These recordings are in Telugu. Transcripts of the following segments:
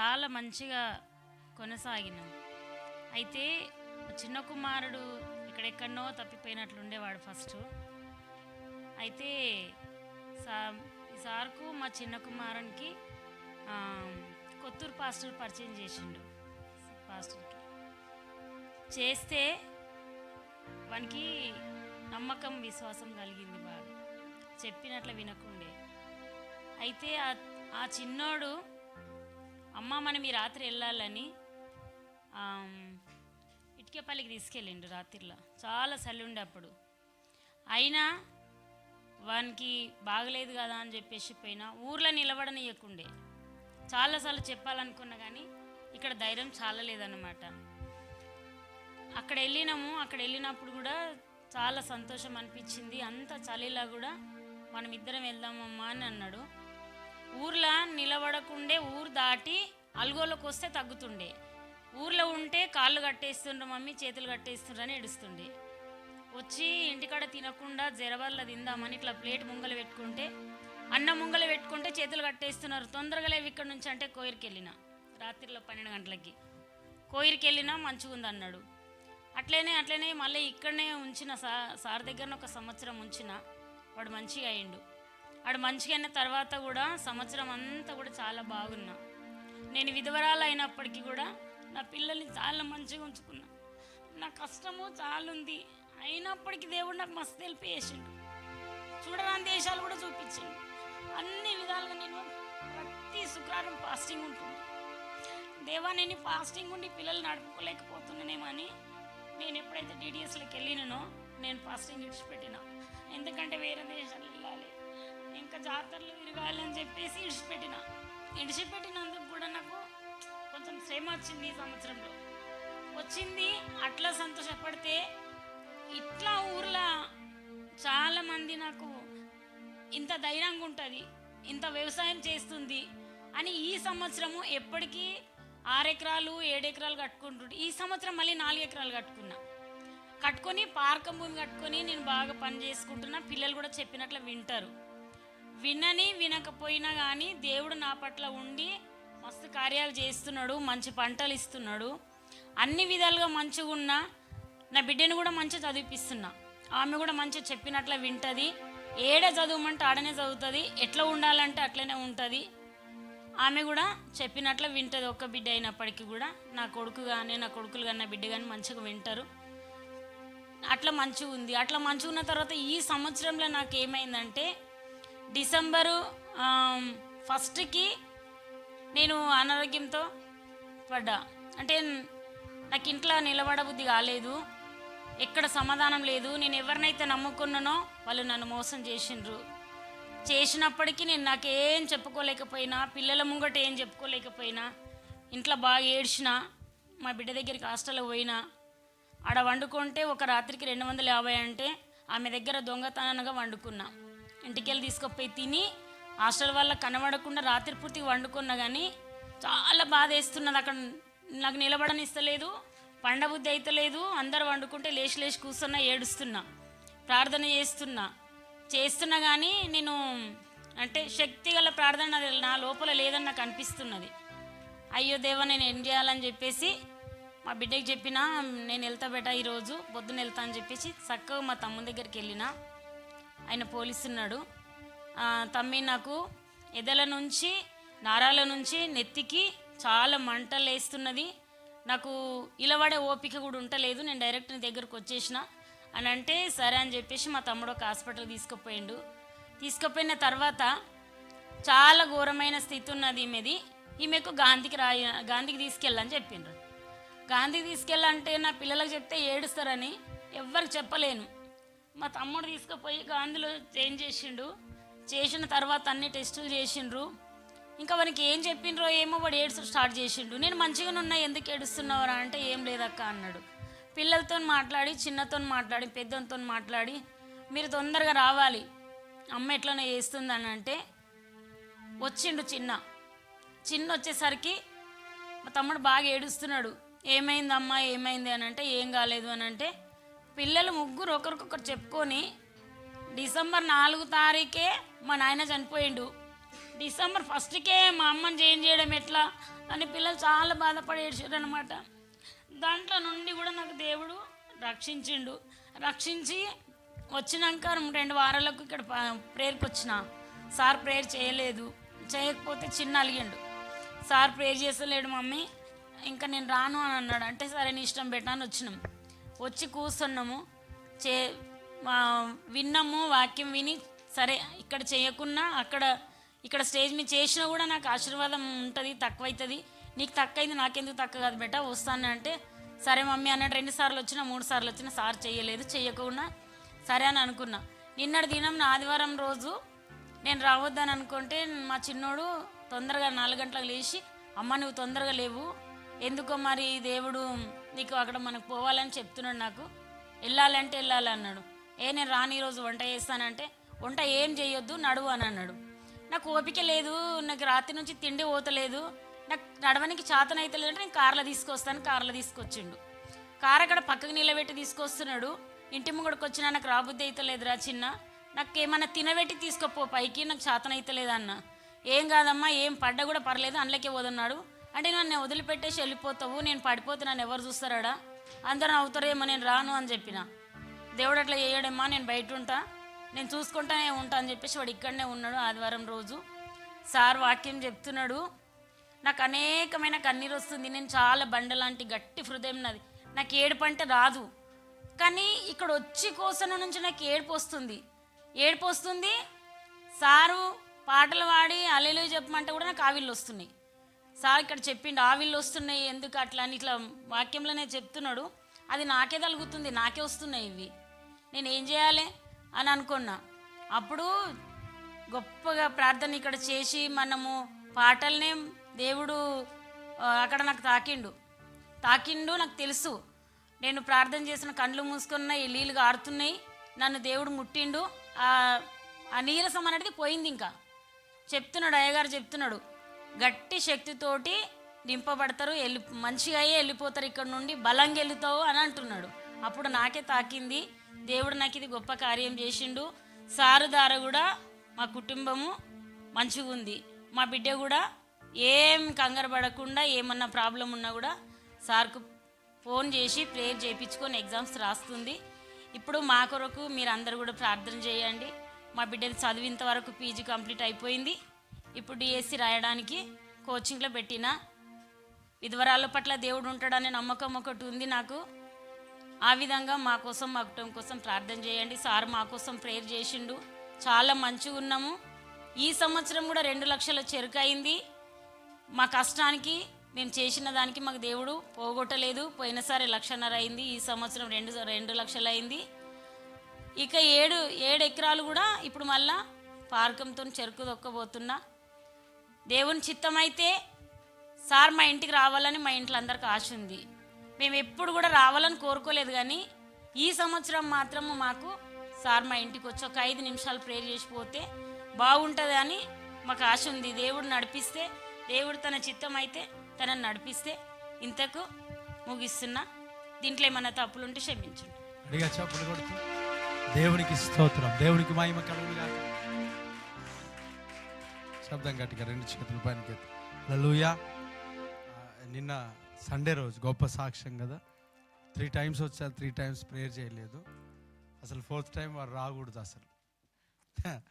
చాలా మంచిగా కొనసాగినాం. అయితే చిన్న కుమారుడు ఎక్కడెక్కడనో తప్పిపోయినట్లుండేవాడు ఫస్ట్. అయితే సా సార్కు మా చిన్న కుమారునికి కొత్తూరు పాస్టర్ పరిచయం చేసిండు. పాస్టర్కి. చేస్తే వానికి నమ్మకం విశ్వాసం కలిగింది బాగా. చెప్పినట్లు వినకుండే. అయితే ఆ చిన్నోడు అమ్మ మనం ఈ రాత్రి వెళ్ళాలని ఇటుకేపల్లికి ఇటుకపల్లికి తీసుకెళ్ళిండు రాత్రిలో. చాలా చలి ఉండే అప్పుడు. అయినా వానికి బాగలేదు కదా అని చెప్పేసి పోయినా ఊర్లో నిలబడనియకుండే. చాలాసార్లు చెప్పాలనుకున్నా కానీ ఇక్కడ ధైర్యం చాలా లేదన్నమాట అక్కడ వెళ్ళినాము అక్కడ వెళ్ళినప్పుడు కూడా చాలా సంతోషం అనిపించింది. అంత చలిలా కూడా మనం ఇద్దరం వెళ్దామమ్మా అని అన్నాడు. ఊర్లో నిలబడకుండే ఊరు దాటి అల్గోలోకి వస్తే తగ్గుతుండే. ఊర్లో ఉంటే కాళ్ళు కట్టేస్తుండ్రు మమ్మీ చేతులు కట్టేస్తుండ్రు అని ఏడుస్తుండే. వచ్చి ఇంటికాడ తినకుండా జరవల్ల తిందామని ఇట్లా ప్లేట్ ముంగలు పెట్టుకుంటే అన్నం ముంగలు పెట్టుకుంటే చేతులు కట్టేస్తున్నారు. తొందరగా లేవు ఇక్కడ నుంచి అంటే కోయిరికి వెళ్ళిన రాత్రిలో పన్నెండు గంటలకి. కోయిరికి వెళ్ళినా మంచిగా ఉంది అన్నాడు అట్లనే అట్లనే మళ్ళీ ఇక్కడనే ఉంచిన సార్ సార్ దగ్గర ఒక సంవత్సరం ఉంచిన వాడు మంచిగా అయిండు. వాడు మంచిగా అయిన తర్వాత కూడా సంవత్సరం అంతా కూడా చాలా బాగున్నా. నేను విధవరాలు అయినప్పటికీ కూడా నా పిల్లల్ని చాలా మంచిగా ఉంచుకున్నా. నా కష్టము చాలా ఉంది అయినప్పటికీ దేవుడు నాకు మస్తు హెల్ప్ చేసిండు. చూడరాని దేశాలు కూడా చూపించిండు. అన్ని విధాలుగా నేను ప్రతి శుక్రవారం ఫాస్టింగ్ ఉంటుంది. దేవా నేను ఫాస్టింగ్ ఉండి పిల్లలు నడుపుకోలేకపోతున్నానేమో అని నేను ఎప్పుడైతే డీడీఎస్లోకి వెళ్ళినానో నేను ఫాస్టింగ్ విడిచిపెట్టినా ఎందుకంటే వేరే దేశాలు వెళ్ళాలి ఇంకా జాతరలు విరగాలని చెప్పేసి ఇడిచిపెట్టిన. ఇడిచిపెట్టినందుకు కూడా నాకు కొంచెం శ్రమ వచ్చింది ఈ సంవత్సరంలో. వచ్చింది అట్లా సంతోషపడితే ఇట్లా ఊర్లో చాలామంది నాకు ఇంత ధైర్యంగా ఉంటుంది ఇంత వ్యవసాయం చేస్తుంది అని ఈ సంవత్సరము ఎప్పటికీ ఆరెకరాలు ఏడెకరాలు ఏడు ఈ సంవత్సరం మళ్ళీ నాలుగు ఎకరాలు కట్టుకున్నా. కట్టుకొని పార్కం భూమి కట్టుకొని నేను బాగా పని చేసుకుంటున్నా. పిల్లలు కూడా చెప్పినట్లు వింటారు. వినని వినకపోయినా కానీ దేవుడు నా పట్ల ఉండి మస్తు కార్యాలు చేస్తున్నాడు మంచి పంటలు ఇస్తున్నాడు. అన్ని విధాలుగా మంచిగా ఉన్నా నా బిడ్డను కూడా మంచిగా చదివిపిస్తున్నా. ఆమె కూడా మంచిగా చెప్పినట్ల వింటుంది. ఏడ చదవమంటే ఆడనే చదువుతుంది. ఎట్లా ఉండాలంటే అట్లనే ఉంటుంది. ఆమె కూడా చెప్పినట్లు వింటుంది. ఒక్క బిడ్డ అయినప్పటికీ కూడా నా కొడుకు కానీ నా కొడుకులు కానీ నా బిడ్డ కానీ మంచిగా వింటారు. అట్లా మంచిగా ఉంది అట్లా మంచిగా ఉన్న తర్వాత ఈ సంవత్సరంలో నాకు ఏమైందంటే డిసెంబరు ఫస్ట్కి నేను అనారోగ్యంతో పడ్డా. అంటే నాకు ఇంట్లో నిలబడబుద్ధి కాలేదు. ఎక్కడ సమాధానం లేదు. నేను ఎవరినైతే నమ్ముకున్నానో వాళ్ళు నన్ను మోసం చేసిండ్రు. చేసినప్పటికీ నేను నాకేం చెప్పుకోలేకపోయినా పిల్లల ముంగట ఏం చెప్పుకోలేకపోయినా ఇంట్లో బాగా ఏడ్చిన మా బిడ్డ దగ్గరికి హాస్టల్లో పోయినా ఆడ వండుకుంటే ఒక రాత్రికి రెండు వందల యాభై అంటే ఆమె దగ్గర దొంగతనంగా వండుకున్నా. ఇంటికెళ్ళి తీసుకుపోయి తిని హాస్టల్ వల్ల కనబడకుండా రాత్రి పూర్తి వండుకున్నా కానీ చాలా బాధ వేస్తున్నది అక్కడ నాకు నిలబడనిస్తలేదు పండబుద్ధి అయితలేదు. అందరు వండుకుంటే లేచి లేచి కూర్చున్నా ఏడుస్తున్నా ప్రార్థన చేస్తున్నా. చేస్తున్నా కానీ నేను అంటే శక్తి గల ప్రార్థన నా లోపల లేదని నాకు అనిపిస్తున్నది. అయ్యో దేవ నేను ఏం చేయాలని చెప్పేసి మా బిడ్డకి చెప్పిన నేను వెళ్తా బేటా ఈరోజు పొద్దున వెళ్తా అని చెప్పేసి చక్కగా మా తమ్ముని దగ్గరికి వెళ్ళిన. ఆయన పోలిస్తున్నాడు. తమ్మి నాకు ఎదల నుంచి నారాల నుంచి నెత్తికి చాలా మంటలు వేస్తున్నది నాకు ఇలవడే ఓపిక కూడా ఉంటలేదు నేను డైరెక్ట్ నీ దగ్గరకు వచ్చేసిన. అని అంటే సరే అని చెప్పేసి మా తమ్ముడు ఒక హాస్పిటల్ తీసుకుపోయిండు. తీసుకుపోయిన తర్వాత చాలా ఘోరమైన స్థితి ఉన్నది ఈమెది. ఈమెకు గాంధీకి రాయ గాంధీకి తీసుకెళ్ళని చెప్పిండ్రు. గాంధీకి తీసుకెళ్ళంటే నా పిల్లలకు చెప్తే ఏడుస్తారని ఎవ్వరికి చెప్పలేను. మా తమ్ముడు తీసుకుపోయి గాంధీలో చేంజ్ చేసిండు? చేసిన తర్వాత అన్ని టెస్టులు చేసిండ్రు. ఇంకా వానికి ఏం చెప్పిండ్రో ఏమో వాడు ఏడుస్తూ స్టార్ట్ చేసిండు. నేను మంచిగానే ఉన్నా ఎందుకు ఏడుస్తున్నావురా అంటే ఏం లేదక్క అన్నాడు. పిల్లలతో మాట్లాడి చిన్నతో మాట్లాడి పెద్దతో మాట్లాడి మీరు తొందరగా రావాలి. అమ్మ ఎట్లనే చేస్తుందని అంటే వచ్చిండు చిన్న. చిన్న వచ్చేసరికి మా తమ్ముడు బాగా ఏడుస్తున్నాడు. ఏమైందమ్మా ఏమైంది అని అంటే ఏం కాలేదు అని అంటే పిల్లలు ముగ్గురు ఒకరికొకరు చెప్పుకొని డిసెంబర్ నాలుగు తారీఖే మా నాయన చనిపోయిండు. డిసెంబర్ ఫస్ట్కే మా అమ్మని చేంజ్ చేయడం ఎట్లా అని పిల్లలు చాలా బాధపడి ఏడ్చారు అనమాట దాంట్లో నుండి కూడా నాకు దేవుడు రక్షించిండు. రక్షించి వచ్చినాక రెండు వారాలకు ఇక్కడ ప్రేయర్కి వచ్చిన. సార్ ప్రేయర్ చేయలేదు. చేయకపోతే చిన్న అలిగిండు. సార్ ప్రేయర్ చేస్తలేడు మమ్మీ. ఇంకా నేను రాను అని అన్నాడు. అంటే సరే నీ ఇష్టం పెట్టాను వచ్చినాం. వచ్చి కూర్చున్నాము. చే మా విన్నాము వాక్యం విని సరే ఇక్కడ చేయకున్నా అక్కడ ఇక్కడ స్టేజ్ మీద చేసినా కూడా నాకు ఆశీర్వాదం ఉంటుంది తక్కువ అవుతుంది నీకు తక్కువైంది నాకెందుకు తక్కువ కాదు బెట్ట వస్తాను అంటే సరే మమ్మీ అన్నట్టు రెండు సార్లు వచ్చినా మూడు సార్లు వచ్చినా సార్ చేయలేదు చేయకుండా సరే అని అనుకున్నా. నిన్నటి దినం నా ఆదివారం రోజు నేను రావద్దని అనుకుంటే మా చిన్నోడు తొందరగా నాలుగు గంటలకు లేచి అమ్మ నువ్వు తొందరగా లేవు. ఎందుకో మరి దేవుడు నీకు అక్కడ మనకు పోవాలని చెప్తున్నాడు నాకు. వెళ్ళాలంటే వెళ్ళాలి అన్నాడు ఏ నేను రాని రోజు వంట చేస్తానంటే వంట ఏం చేయొద్దు నడువు అని అన్నాడు. నాకు ఓపిక లేదు నాకు రాత్రి నుంచి తిండి పోతలేదు. నాకు నడవనికి చేతన అయితే లేదంటే నేను కార్లో తీసుకొస్తాను కార్లో తీసుకొచ్చిండు. కార్ అక్కడ పక్కకు నిలబెట్టి తీసుకొస్తున్నాడు. ఇంటి ముంగడికి వచ్చినా నాకు రాబుద్ది అయితే లేదురా చిన్న. నాకు ఏమన్నా తినబెట్టి తీసుకోపో పైకి నాకు చేతన అయితే లేదన్న ఏం కాదమ్మా ఏం పడ్డా కూడా పర్లేదు అందులోకే వదన్నాడు అంటే నన్ను వదిలిపెట్టేసి వెళ్ళిపోతావు నేను పడిపోతే నన్ను ఎవరు చూస్తారాడా? అందరూ అవుతారేమో నేను రాను అని చెప్పిన. దేవుడు అట్లా చేయడమ్మా నేను బయట ఉంటా నేను చూసుకుంటానే ఉంటా అని చెప్పేసి వాడు ఇక్కడనే ఉన్నాడు ఆదివారం రోజు. సార్ వాక్యం చెప్తున్నాడు నాకు అనేకమైన కన్నీరు వస్తుంది నేను చాలా బండలాంటి గట్టి హృదయం నాది. నాకు ఏడుపు అంటే రాదు. కానీ ఇక్కడ వచ్చి కోసం నుంచి నాకు ఏడుపు వస్తుంది. ఏడుపు వస్తుంది సారు పాటలు పాడి అల్లెలు చెప్పమంటే కూడా నాకు ఆవిళ్ళు వస్తున్నాయి. సార్ ఇక్కడ చెప్పిండు ఆవిళ్ళు వస్తున్నాయి ఎందుకు అట్లా? అని ఇట్లా వాక్యంలోనే చెప్తున్నాడు. అది నాకే తలుగుతుంది నాకే వస్తున్నాయి ఇవి. నేను ఏం చేయాలి అని అనుకున్నా. అప్పుడు గొప్పగా ప్రార్థన ఇక్కడ చేసి మనము పాటలనే దేవుడు అక్కడ నాకు తాకిండు. తాకిండు నాకు తెలుసు. నేను ప్రార్థన చేసిన కండ్లు మూసుకున్న ఈ నీళ్ళు గారుతున్నాయి. నన్ను దేవుడు ముట్టిండు. ఆ నీరసం అనేది పోయింది ఇంకా. చెప్తున్నాడు అయ్యగారు చెప్తున్నాడు. గట్టి శక్తితోటి నింపబడతారు వెళ్ళి మంచిగా అయ్యే వెళ్ళిపోతారు ఇక్కడ నుండి బలంగా వెళ్తావు అని అంటున్నాడు. అప్పుడు నాకే తాకింది. దేవుడు నాకు ఇది గొప్ప కార్యం చేసిండు. సారు దార కూడా మా కుటుంబము మంచిగా ఉంది. మా బిడ్డ కూడా ఏం కంగారు పడకుండా ఏమన్నా ప్రాబ్లం ఉన్నా కూడా సార్కు ఫోన్ చేసి ప్రేయర్ చేయించుకొని ఎగ్జామ్స్ రాస్తుంది. ఇప్పుడు మా కొరకు మీరు అందరు కూడా ప్రార్థన చేయండి. మా బిడ్డది చదివింత వరకు పీజీ కంప్లీట్ అయిపోయింది. ఇప్పుడు డిఎస్సి రాయడానికి కోచింగ్లో పెట్టిన విధవరాల పట్ల దేవుడు ఉంటాడనే నమ్మకం ఒకటి ఉంది నాకు. ఆ విధంగా మా కోసం మా కుటుంబం కోసం ప్రార్థన చేయండి. సార్ మా కోసం ప్రేయర్ చేసిండు. చాలా మంచిగా ఉన్నాము. ఈ సంవత్సరం కూడా రెండు లక్షల చెరుకు అయింది. మా కష్టానికి మేము చేసిన దానికి మాకు దేవుడు పోగొట్టలేదు. పోయినసారి లక్షన్నర అయింది. ఈ సంవత్సరం రెండు రెండు లక్షలు అయింది. ఇక ఏడు ఏడు ఎకరాలు కూడా ఇప్పుడు మళ్ళా పార్కంతో చెరుకు దొక్కబోతున్నా దేవుని చిత్తమైతే సార్ మా ఇంటికి రావాలని మా ఇంట్లో అందరికి ఆశ ఉంది. మేము ఎప్పుడు కూడా రావాలని కోరుకోలేదు కానీ ఈ సంవత్సరం మాత్రము మాకు సార్ మా ఇంటికి వచ్చి ఒక ఐదు నిమిషాలు ప్రేర్ చేసిపోతే బాగుంటుంది అని మాకు ఆశ ఉంది. దేవుడు నడిపిస్తే దేవుడు తన చిత్తం అయితే తనని నడిపిస్తే ఇంతకు ముగిస్తున్నా దీంట్లో ఏమైనా తప్పులుంటే క్షమించండి. అడిగా దేవునికి స్తోత్రం. దేవునికి మహిమ కలుగును శబ్దం గట్టిగా రెండు చేతుల పైన లలుయా నిన్న సండే రోజు గొప్ప సాక్ష్యం కదా. త్రీ టైమ్స్ వచ్చారు త్రీ టైమ్స్ ప్రేయర్ చేయలేదు. అసలు ఫోర్త్ టైం వారు రాకూడదు అసలు.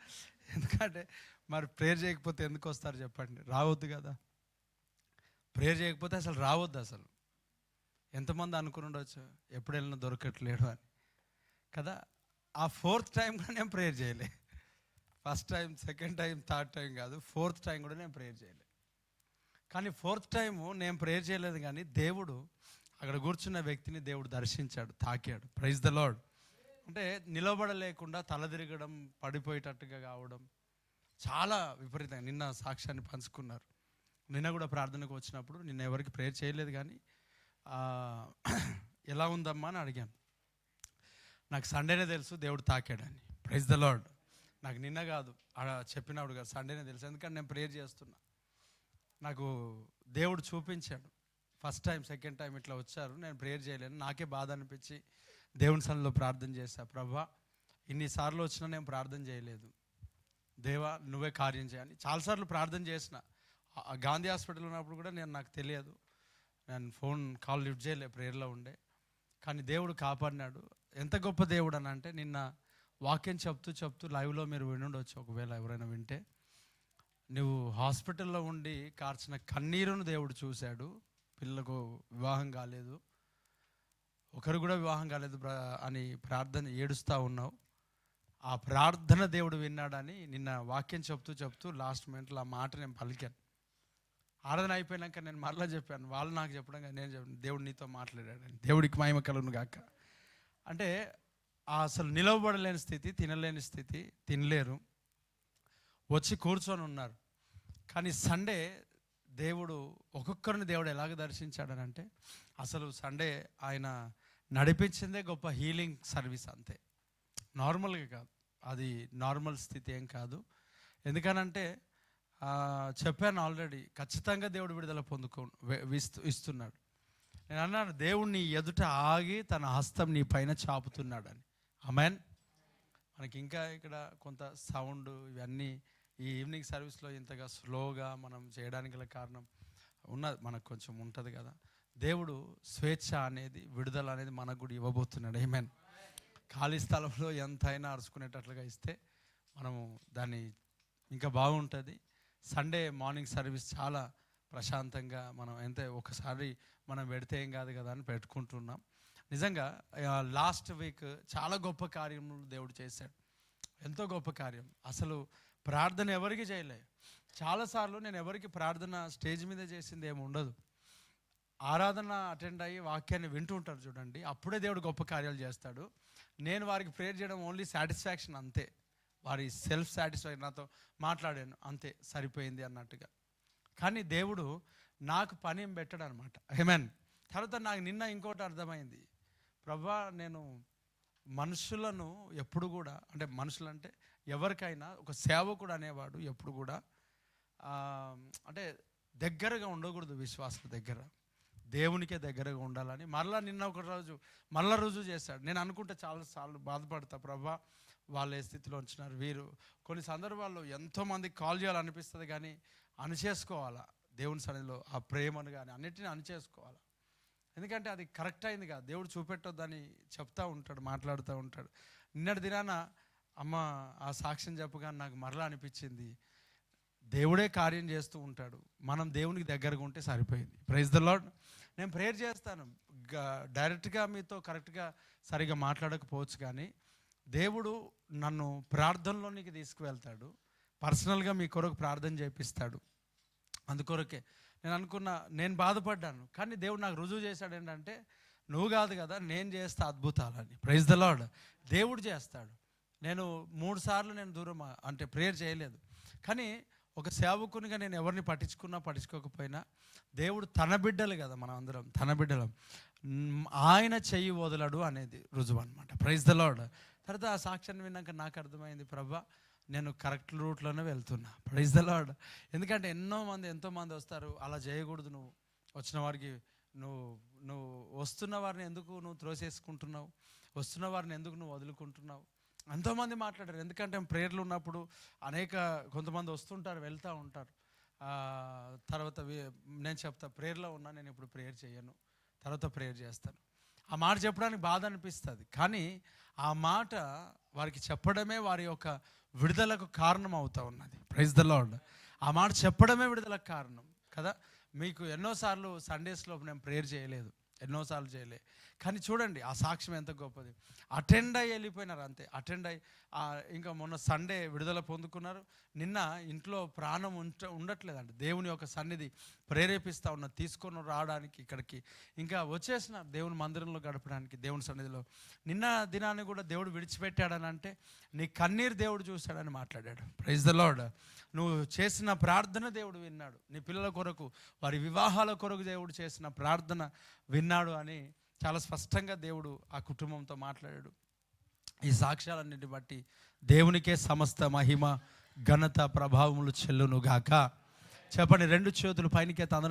ఎందుకంటే మరి ప్రేయర్ చేయకపోతే ఎందుకు వస్తారు చెప్పండి? రావద్దు కదా. ప్రేయర్ చేయకపోతే అసలు రావద్దు అసలు. ఎంతమంది అనుకుని ఉండొచ్చు ఎప్పుడు వెళ్ళినా దొరకట్లేడు అని. కదా ఆ ఫోర్త్ టైం కూడా నేను ప్రేయర్ చేయలే. First time second time third time కాదు ఫోర్త్ టైం కూడా నేను ప్రేయర్ చేయలేదు. కానీ ఫోర్త్ టైము నేను ప్రేయర్ చేయలేదు కానీ దేవుడు అక్కడ కూర్చున్న వ్యక్తిని దేవుడు దర్శించాడు తాకాడు. ప్రైజ్ ద లాడ్ అంటే నిలబడలేకుండా తల తిరగడం పడిపోయేటట్టుగా కావడం చాలా విపరీతంగా నిన్న సాక్ష్యాన్ని పంచుకున్నారు. నిన్న కూడా ప్రార్థనకు వచ్చినప్పుడు నిన్న ఎవరికి ప్రేయర్ చేయలేదు కానీ ఎలా ఉందమ్మా అని అడిగాను. నాకు సండేనే తెలుసు దేవుడు తాకాడని. ప్రైజ్ ద లాడ్ నాకు నిన్న కాదు ఆడ చెప్పినప్పుడు కాదు సండేనే తెలుసు. ఎందుకంటే నేను ప్రేయర్ చేస్తున్నా. నాకు దేవుడు చూపించాడు. ఫస్ట్ టైం సెకండ్ టైం ఇట్లా వచ్చారు. నేను ప్రేయర్ చేయలేను. నాకే బాధ అనిపించి దేవుని సన్నిలో ప్రార్థన చేశా. ప్రభా ఇన్నిసార్లు వచ్చినా నేను ప్రార్థన చేయలేదు. దేవా నువ్వే కార్యం చేయాలి. చాలాసార్లు ప్రార్థన చేసిన. గాంధీ హాస్పిటల్ ఉన్నప్పుడు కూడా నేను నాకు తెలియదు. నేను ఫోన్ కాల్ లిఫ్ట్ చేయలే ప్రేయర్లో ఉండే. కానీ దేవుడు కాపాడినాడు. ఎంత గొప్ప దేవుడు అని అంటే నిన్న వాక్యం చెప్తూ చెప్తూ లైవ్లో మీరు వినుండొచ్చు ఒకవేళ ఎవరైనా వింటే. నువ్వు హాస్పిటల్లో ఉండి కార్చిన కన్నీరును దేవుడు చూశాడు. పిల్లలకు వివాహం కాలేదు. ఒకరు కూడా వివాహం కాలేదు అని ప్రార్థన ఏడుస్తూ ఉన్నావు. ఆ ప్రార్థన దేవుడు విన్నాడని నిన్న వాక్యం చెప్తూ చెప్తూ లాస్ట్ మినిట్లో ఆ మాట నేను పలికాను. ఆరాధన అయిపోయినాక నేను మరలా చెప్పాను. వాళ్ళు నాకు చెప్పడం నేను చెప్పాను దేవుడు నీతో మాట్లాడాడని. దేవుడికి మహిమ కలుగును గాక. అంటే అసలు నిలవబడలేని స్థితి తినలేని స్థితి తినలేరు. వచ్చి కూర్చొని ఉన్నారు. కానీ సండే దేవుడు ఒక్కొక్కరిని దేవుడు ఎలాగ దర్శించాడనంటే అసలు సండే ఆయన నడిపించిందే గొప్ప హీలింగ్ సర్వీస్ అంతే. నార్మల్గా కాదు. అది నార్మల్ స్థితి ఏం కాదు. ఎందుకనంటే చెప్పాను ఆల్రెడీ ఖచ్చితంగా దేవుడు విడుదల పొందుకో ఇస్తు- ఇస్తున్నాడు. నేను అన్నాను దేవుడు నీ ఎదుట ఆగి తన హస్తం నీ పైన చాపుతున్నాడని. అమెన్ మనకి ఇంకా ఇక్కడ కొంత సౌండ్ ఇవన్నీ ఈ ఈవినింగ్ సర్వీస్లో ఇంతగా స్లోగా మనం చేయడానికి గల కారణం ఉన్నది మనకు కొంచెం ఉంటుంది కదా. దేవుడు స్వేచ్ఛ అనేది విడుదల అనేది మనకు కూడా ఇవ్వబోతున్నాడు. ఏమేన్ ఖాళీ స్థలంలో ఎంతైనా అరుచుకునేటట్లుగా ఇస్తే మనము దాన్ని ఇంకా బాగుంటుంది. సండే మార్నింగ్ సర్వీస్ చాలా ప్రశాంతంగా మనం ఎంత ఒకసారి మనం పెడితే ఏం కాదు కదా అని పెట్టుకుంటున్నాం. నిజంగా లాస్ట్ వీక్ చాలా గొప్ప కార్యములు దేవుడు చేశాడు. ఎంతో గొప్ప కార్యం. అసలు ప్రార్థన ఎవరికి చేయలే. చాలాసార్లు నేను ఎవరికి ప్రార్థన స్టేజ్ మీద చేసింది ఏమి ఉండదు. ఆరాధన అటెండ్ అయ్యి వాక్యాన్ని వింటూ ఉంటారు చూడండి. అప్పుడే దేవుడు గొప్ప కార్యాలు చేస్తాడు. నేను వారికి ప్రేయర్ చేయడం ఓన్లీ సాటిస్ఫాక్షన్ అంతే. వారి సెల్ఫ్ సాటిస్ఫాక్షన్ నాతో మాట్లాడాను. అంతే సరిపోయింది అన్నట్టుగా. కానీ దేవుడు నాకు పని ఏం పెట్టాడు అనమాట హేమన్ తర్వాత నాకు నిన్న ఇంకోటి అర్థమైంది. ప్రభా నేను మనుషులను ఎప్పుడు కూడా అంటే మనుషులు అంటే ఎవరికైనా ఒక సేవకుడు అనేవాడు ఎప్పుడు కూడా అంటే దగ్గరగా ఉండకూడదు విశ్వాసుల దగ్గర. దేవునికే దగ్గరగా ఉండాలని. మరలా నిన్న ఒక రోజు మళ్ళా రుజువు చేశాడు. నేను అనుకుంటే చాలా సార్లు బాధపడతా ప్రభా వాళ్ళు ఏ స్థితిలో ఉంచినారు. వీరు కొన్ని సందర్భాల్లో ఎంతోమంది కాల్ చేయాలనిపిస్తుంది కానీ అణిచేసుకోవాలా దేవుని సన్నిధిలో ఆ ప్రేమను కానీ అన్నిటిని అణిచేసుకోవాలా. ఎందుకంటే అది కరెక్ట్ అయింది కాదు. దేవుడు చూపెట్టొద్దని చెప్తా ఉంటాడు మాట్లాడుతూ ఉంటాడు. నిన్నటి దినాన అమ్మ ఆ సాక్ష్యం చెప్పగా నాకు మరలా అనిపించింది. దేవుడే కార్యం చేస్తూ ఉంటాడు. మనం దేవునికి దగ్గరగా ఉంటే సరిపోయింది. ప్రైజ్ ద లాడ్ నేను ప్రేయర్ చేస్తాను. డైరెక్ట్గా మీతో కరెక్ట్గా సరిగా మాట్లాడకపోవచ్చు కానీ దేవుడు నన్ను ప్రార్థనలోనికి తీసుకువెళ్తాడు. పర్సనల్గా మీ కొరకు ప్రార్థన చేపిస్తాడు. అందుకొరకే నేను అనుకున్న నేను బాధపడ్డాను. కానీ దేవుడు నాకు రుజువు చేశాడు ఏంటంటే నువ్వు కాదు కదా నేను చేస్తా అద్భుతాలని. ప్రైజ్ ద లాడ్ దేవుడు చేస్తాడు. నేను మూడు సార్లు నేను దూరం అంటే ప్రేయర్ చేయలేదు. కానీ ఒక సేవకునిగా నేను ఎవరిని పట్టించుకున్నా పట్టించుకోకపోయినా దేవుడు తన బిడ్డలు కదా మనం అందరం తన బిడ్డలం. ఆయన చెయ్యి వదలడు అనేది రుజువు అనమాట ప్రైజ్ ద లాడ్ తర్వాత ఆ సాక్ష్యాన్ని విన్నాక నాకు అర్థమైంది ప్రభా నేను కరెక్ట్ రూట్లోనే వెళ్తున్నా. ప్రైజ్ ద లాడ్ ఎందుకంటే ఎన్నో మంది ఎంతో మంది వస్తారు అలా చేయకూడదు నువ్వు. వచ్చిన వారికి నువ్వు నువ్వు వస్తున్న వారిని ఎందుకు నువ్వు త్రోసేసుకుంటున్నావు వస్తున్న వారిని ఎందుకు నువ్వు వదులుకుంటున్నావు? ఎంతోమంది మాట్లాడారు. ఎందుకంటే ప్రేయర్లు ఉన్నప్పుడు అనేక కొంతమంది వస్తుంటారు వెళ్తూ ఉంటారు. తర్వాత నేను చెప్తా ప్రేయర్లో ఉన్నా నేను ఇప్పుడు ప్రేయర్ చేయను. తర్వాత ప్రేయర్ చేస్తాను. ఆ మాట చెప్పడానికి బాధ అనిపిస్తుంది. కానీ ఆ మాట వారికి చెప్పడమే వారి యొక్క విడుదలకు కారణం అవుతా ఉన్నది. ప్రైజ్ ద లార్డ్ ఆ మాట చెప్పడమే విడుదలకు కారణం. కదా? మీకు ఎన్నోసార్లు సండేస్లో నేను ప్రేయర్ చేయలేదు. ఎన్నోసార్లు చేయలే. కానీ చూడండి ఆ సాక్ష్యం ఎంత గొప్పది. అటెండ్ అయ్యి వెళ్ళిపోయినారు అంతే. అటెండ్ అయ్యి ఇంకా మొన్న సండే విడుదల పొందుకున్నారు. నిన్న ఇంట్లో ప్రాణం ఉంట ఉండట్లేదండి. దేవుని యొక్క సన్నిధి ప్రేరేపిస్తూ ఉన్న తీసుకొని రావడానికి ఇక్కడికి. ఇంకా వచ్చేసిన దేవుని మందిరంలో గడపడానికి దేవుని సన్నిధిలో. నిన్న దినాన్ని కూడా దేవుడు విడిచిపెట్టాడని అంటే నీ కన్నీరు దేవుడు చూశాడని మాట్లాడాడు. ప్రైజ్ ద లాడ్ నువ్వు చేసిన ప్రార్థన దేవుడు విన్నాడు. నీ పిల్లల కొరకు వారి వివాహాల కొరకు దేవుడు చేసిన ప్రార్థన విన్నాడు అని చాలా స్పష్టంగా దేవుడు ఆ కుటుంబంతో మాట్లాడాడు. ఈ సాక్ష్యాలన్నిటి బట్టి దేవునికే సమస్త మహిమ ఘనత ప్రభావములు చెల్లును గాక. చెప్పండి రెండు చేతులు పైనకే తన